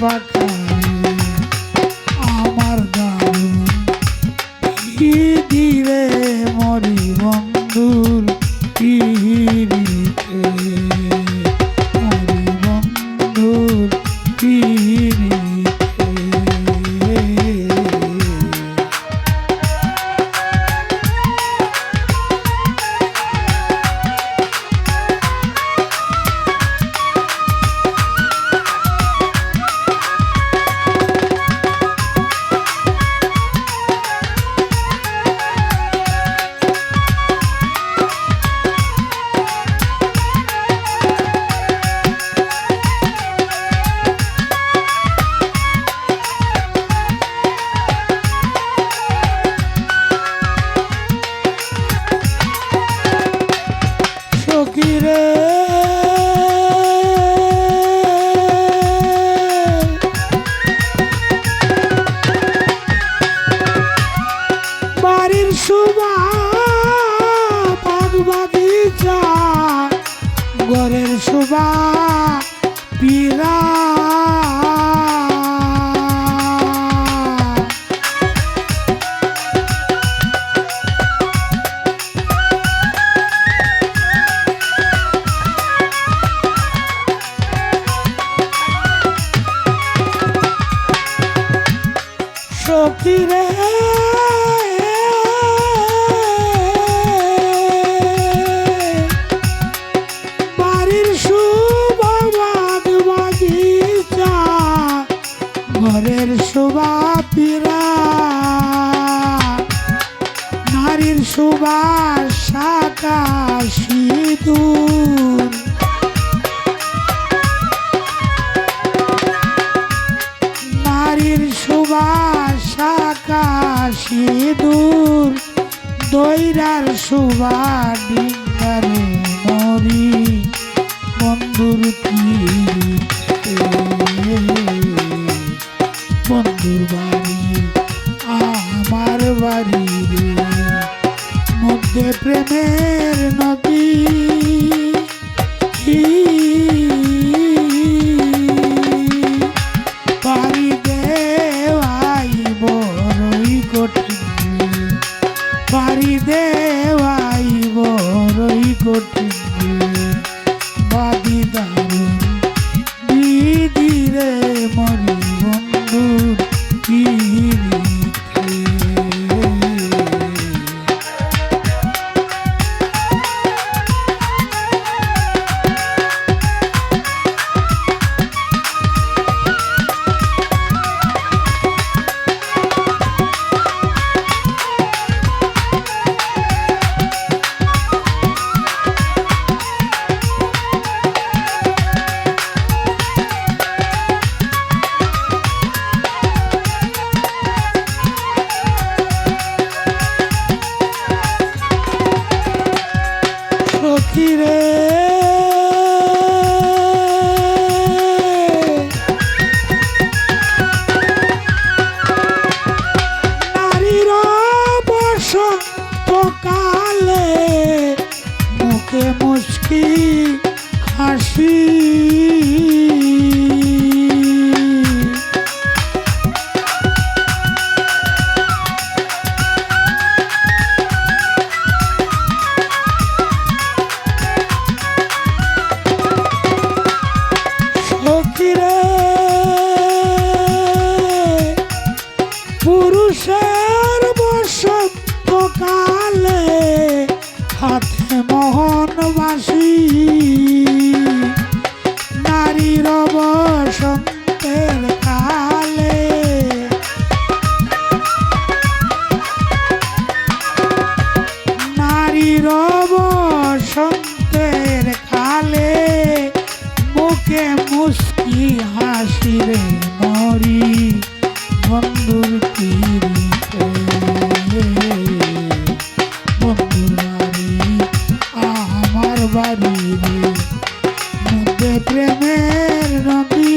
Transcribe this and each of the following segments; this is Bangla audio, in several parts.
পাখা। বাড়ির শোভা বাগ বাগিচা ঘরের শোভা পিরা দূর। নারীর সুবাস আকাশে দূর দৈরার সুবা নরী রে মরি বাড়িবি মুখে প্রেমের নদী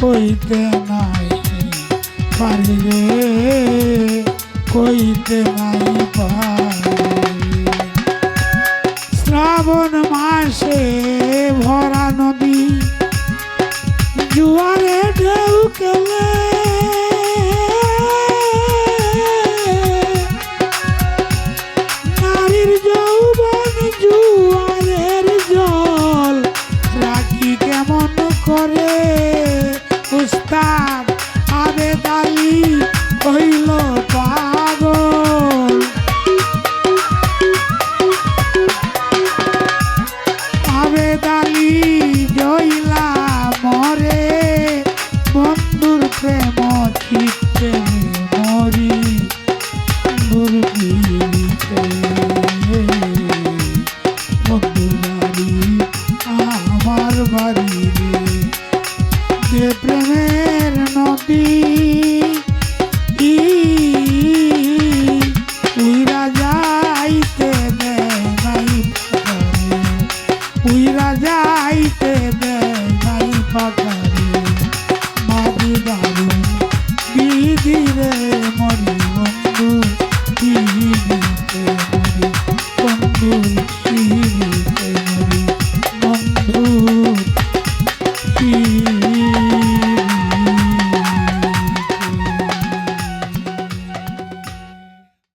কইতে নাই পারি রে কইতে নাই পারি। শ্রাবণ মাসে ভরা নদী জুয়ারে ঢেউ খেলে প্রেম ঠিক